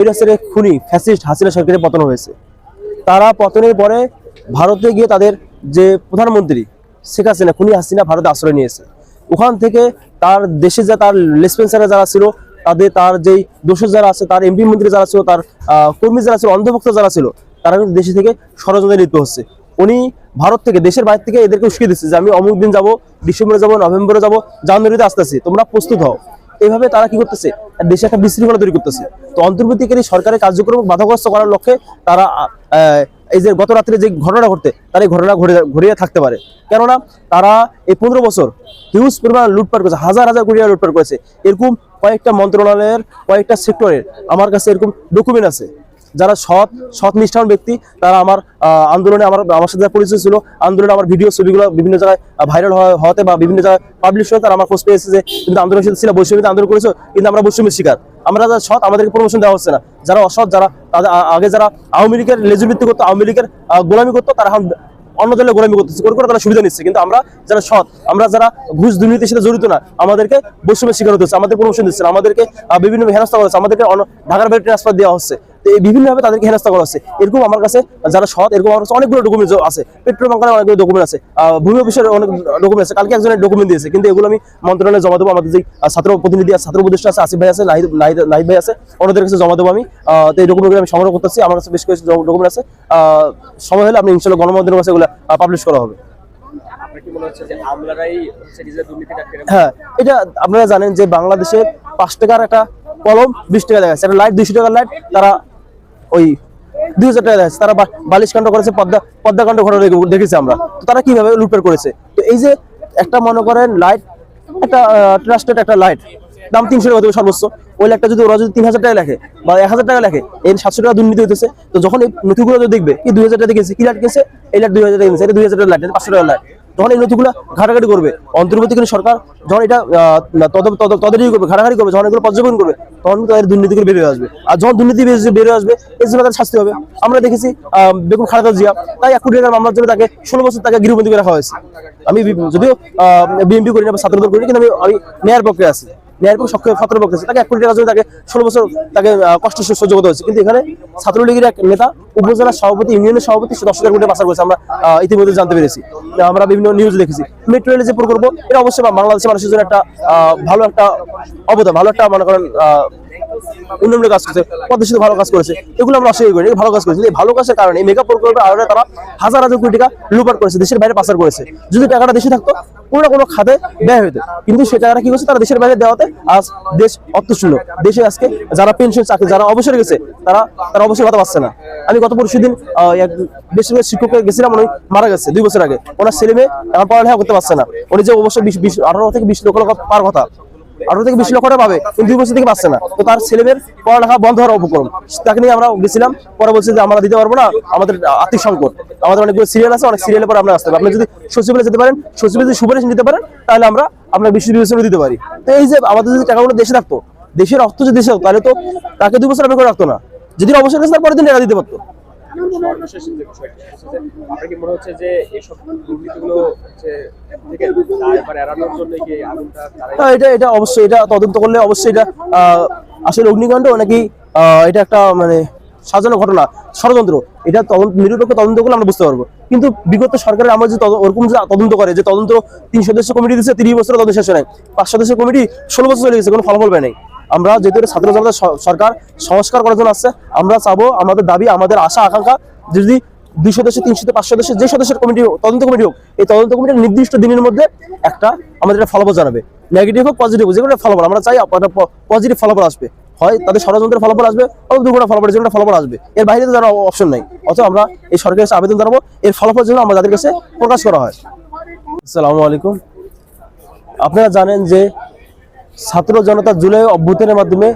কৈলাসের খুনি ফ্যাসিস্ট হাসিনা সরকারের পতন হয়েছে। তারা পতনের পরে ভারতে গিয়ে তাদের যে প্রধানমন্ত্রী শেখ হাসিনা, খুনি হাসিনা ভারতে আশ্রয় নিয়েছে। ওখান থেকে তার দেশে যা তার লেসপেন্সারে যারা ছিল, তাদের তার যেই দোষ যারা আছে, তার এমপি মন্ত্রী যারা ছিল, তার কর্মী যারা ছিল, অন্ধভক্ত যারা ছিল, তারা কিন্তু দেশে থেকে ষড়যন্ত্রে লিপ্ত হচ্ছে। উনি ভারত থেকে, দেশের বাইরে থেকে এদেরকে উস্কে দিচ্ছে যে, আমি অমুক দিন যাব, ডিসেম্বরে যাব, নভেম্বরে যাব, জানুয়ারিতে আসতেছি, তোমরা প্রস্তুত হও। এইভাবে তারা কি করতেছে? দেশে একটা বিশৃঙ্খলা তৈরি করতেছে। তো অন্তর্বর্তীকারী সরকারের কার্যক্রম বাধাগ্রস্ত করার লক্ষ্যে তারা এই যে গত রাত্রে যে ঘটনা ঘটতে, তারা এই ঘটনা ঘটে থাকতে পারে। কেননা তারা এই পনেরো বছর হিউজ পরিমাণ লুটপাট করেছে, হাজার হাজার কোটি টাকা লুটপাট করেছে। এরকম কয়েকটা মন্ত্রণালয়ের, কয়েকটা সেক্টরের আমার কাছে এরকম ডকুমেন্ট আছে। যারা সৎ সৎ নিষ্ঠান ব্যক্তি, তারা আমার আন্দোলনে আমার আমার সাথে পরিচয় ছিল, আন্দোলনে আমার ভিডিও ছবিগুলো বিভিন্ন জায়গায় ভাইরাল হতে বা বিভিন্ন জায়গায় পাবলিশ হতে তারা আমার খোঁজ পেয়েছে যে কিন্তু আন্দোলনের সাথে ছিল বৈষম্যতে আন্দোলন করেছ কিন্তু আমরা বৈষম্যের শিকার। আমরা যারা সৎ, আমাদেরকে প্রমোশন দেওয়া হচ্ছে না। যারা অসৎ, যারা তাদের আগে যারা আওয়ামী লীগের লেজুবৃত্তি করতো, আওয়ামী লীগের গোলামি করতো, তারা এখন অন্য দলে গোলামি করতেছে। করে করে তারা সুবিধা নিচ্ছে। কিন্তু আমরা যারা সৎ, আমরা যারা ঘুষ দুর্নীতির সাথে জড়িত না, আমাদেরকে বৈষম্যের শিকার হতে হচ্ছে, আমাদের প্রমোশন দিচ্ছে আমাদেরকে বিভিন্ন হেনস্থা করা হচ্ছে, আমাদেরকে ঢাকার বাইরে ট্রান্সফার দেওয়া হচ্ছে। বিভিন্নভাবে তাদেরকে হেনস্থা করা হচ্ছে। এরকম আমার কাছে যারা সৎ এরকম আমার কাছে অনেকগুলো ডকুমেন্ট আছে। পেট্রোল বাংলার অনেকগুলো ডকুমেন্ট আছে। ভূমি অফিসের অনেক ডকুমেন্ট আছে। কালকে একজনের ডকুমেন্ট দিয়েছে কিন্তু এগুলো আমি মন্ত্রণালয়ে জমা দেবো। আমাদের যে ছাত্র প্রতিনিধি আছে ছাত্র উপদেষ্টা আছে আসিফ ভাই আছে নাহিদ ভাই আছে ওনাদের কাছে জমা দেবো আমি। তো এই ডকুমেন্টগুলো আমি সংগ্রহ করতেছি। আমার কাছে বেশ কিছু ডকুমেন্ট আছে। সময় হলে আপনি ইনশাল্লাহ গণমাধ্যমের কাছে এগুলো পাবলিশ করা হবে। হ্যাঁ এটা আপনারা জানেন যে বাংলাদেশের পাঁচ টাকার একটা কলম বিশ টাকা দেখা যাচ্ছে। একটা লাইট দুইশো টাকার লাইট তারা ওই দুই হাজার টাকা দেখাচ্ছে তারা বালিশ কাণ্ড করেছে, পদ্মা পদ্মাকাণ্ড ঘটনা দেখে- দেখেছি আমরা। তো তারা কীভাবে লুটপাট করেছে? তো এই যে একটা মনে করেন লাইট একটা ট্রাস্টেড একটা লাইট দাম তিনশো টাকা দেবে সর্বোচ্চ। ওই লাইটটা যদি ওরা যদি তিন হাজার টাকা লেখে বা এক হাজার টাকা লেখে, এই সাতশো টাকা দুর্নীতি হইতেছে। তো যখন এই নথিগুলো দেখবে কি দুই হাজার টাকা দেখেছে কি লাইট কিনছে এই লাইট দুই হাজার টাকা কিনছে এটা দুই হাজার টাকা লাইট পাঁচশো টাকা লাইট যখন এই নথিগুলো ঘাটাঘাটি করবে। অন্তর্বর্তীকালীন সরকার যখন এটা তদারকি করবে, ঘাটাঘাটি করবে, যখন এগুলো পর্যবেক্ষণ করবে, তখন তাদের দুর্নীতিগুলো বেরিয়ে আসবে। আর যখন দুর্নীতি বেরিয়ে- আসবে এর তাদের শাস্তি হবে। আমরা দেখেছি বেগম খালেদা জিয়া, তাই এক কোটি টাকার মামলার জন্য তাকে ষোলো বছর তাকে গৃহবন্দী রাখা হয়েছে। আমি যদিও বিএনপি করি না বা ছাত্রদল করি কিন্তু আমি আমি ন্যায়ের পক্ষে আছি। ন্যায়ের পক্ষে সক্রিয় ছাত্রের পক্ষে তাকে এক কোটি টাকা তাকে ষোলো বছর তাকে কষ্ট সহ্য করতে হয়েছে। কিন্তু এখানে ছাত্রলীগের এক নেতা উপজেলার সভাপতি, ইউনিয়নের সভাপতি দশ হাজার কোটি পাচার করেছে। আমরা ইতিমধ্যে জানতে পেরেছি। আমরা বিভিন্ন নিউজ দেখেছি। মেট্রো রেলের যে প্রকল্প, এটা অবশ্যই বাংলাদেশের মানুষের জন্য একটা ভালো একটা অবদান, ভালো একটা, মনে করেন উন্নয়নের কাজ করেছে পদ্মা ভালো কাজ করেছে, এগুলো আমরা অস্বীকার করি ভালো কাজ করেছে। এই ভালো কাজের কারণে মেগা প্রকল্পের আড়ালে তারা হাজার হাজার কোটি টাকা লুপাট করেছে, দেশের বাইরে পাচার করেছে। যদি টাকাটা দেশে থাকতো, কোনো না কোনো খাতে ব্যয় হতো কিন্তু সে টাকাটা কি করছে? তারা দেশের বাইরে দেওয়াতে আজ দেশ অর্থশূন্য দেশে আজকে যারা পেনশন চাকরি, যারা অবসরে গেছে, তারা তারা অবসর কথা পাচ্ছে না। আমি গত পরশু দিন এক বেশিরভাগ শিক্ষককে গেছিলাম, উনি মারা গেছে দুই বছর আগে। ওনার ছেলে মেয়ে এখন পড়ালেখা করতে পারছে না। উনি যে অবশ্যই বিশ আঠারো থেকে বিশ লক্ষ পার কথা আঠারো থেকে বিশ লক্ষ টাকা পাবে, কিন্তু দুই বছর থেকে পাচ্ছে না। তো তার ছেলেমেয়ের পড়ালেখা বন্ধ হওয়ার উপক্রম। তাকে নিয়ে আমরা গেছিলাম পরে বলছি যে আমরা দিতে পারব না, আমাদের আর্থিক সংকট। আমাদের অনেকগুলো সিরিয়াল আছে, অনেক সিরিয়ালের পরে আমরা আসতে পারি আপনি যদি সচিবালয় যেতে পারেন, সচিবালয় যদি সুপারিশ নিতে পারেন, তাহলে আমরা আপনার বিশ্ব বিবেচনা দিতে পারি। তো এই যে আমাদের যদি টাকাগুলো দেশে থাকতো, দেশের অর্থ যদি দেশে তাহলে তো তাকে দুই বছর অপেক্ষা রাখতো না। যদি অবসর গেছে, তার পরের দিন টাকা দিতে পারতো। সর্বশেষ যে বিষয়টি আপনার কি মনে হচ্ছে যে এইসব দুর্নীতিগুলো হচ্ছে এড়ানোর জন্য কি আগুনটা হ্যাঁ, এটা এটা অবশ্যই এটা তদন্ত করলে অবশ্যই এটা আসলে অগ্নিকাণ্ড নাকি এটা একটা মানে সাজানো ঘটনা ষড়যন্ত্র। এটা তদন্ত নিরপেক্ষ তদন্ত করলে আমরা বুঝতে পারব। কিন্তু বিগত সরকারের আমরা যে ওরকম যে তদন্ত করে যে তদন্ত তিন সদস্য কমিটি দিচ্ছে তিরিশ বছর তদন্ত শেষ হয় নাই পাঁচ সদস্য কমিটি ষোলো বছর চলে গেছে কোনো ফলাফল পায় নাই। আমরা যেহেতু ছাত্র জনতা সরকার, সংস্কার করার জন্য আসছে, আমরা চাবো আমাদের দাবি, আমাদের আশা, আকাঙ্ক্ষা যদি দুই সদস্য, তিন সদস্য, পাঁচ সদস্য, যে সদস্যের কমিটি হোক, তদন্ত কমিটি হোক, এই তদন্ত কমিটির নির্দিষ্ট দিনের মধ্যে একটা আমাদের একটা ফলাফল জানাবে। নেগেটিভ হোক পজিটিভ হোক যে কোনো ফলাফল, আমরা চাই পজিটিভ ফলাফল আসবে। হয় তাদের ষড়যন্ত্রের ফলাফল আসবে অথবা দুর্ঘটনা ফলাফল যে কোনো ফলাফল আসবে। এর বাইরে তো জানার অপশন নাই। অথবা আমরা এই সরকারের কাছে আবেদন জানাব, এর ফলাফল যেন আমরা তাদের কাছে প্রকাশ করা হয়। আসসালামু আলাইকুম। আপনারা জানেন যে ছাত্র জনতা জুলাই অভ্যুত্থানের মাধ্যমে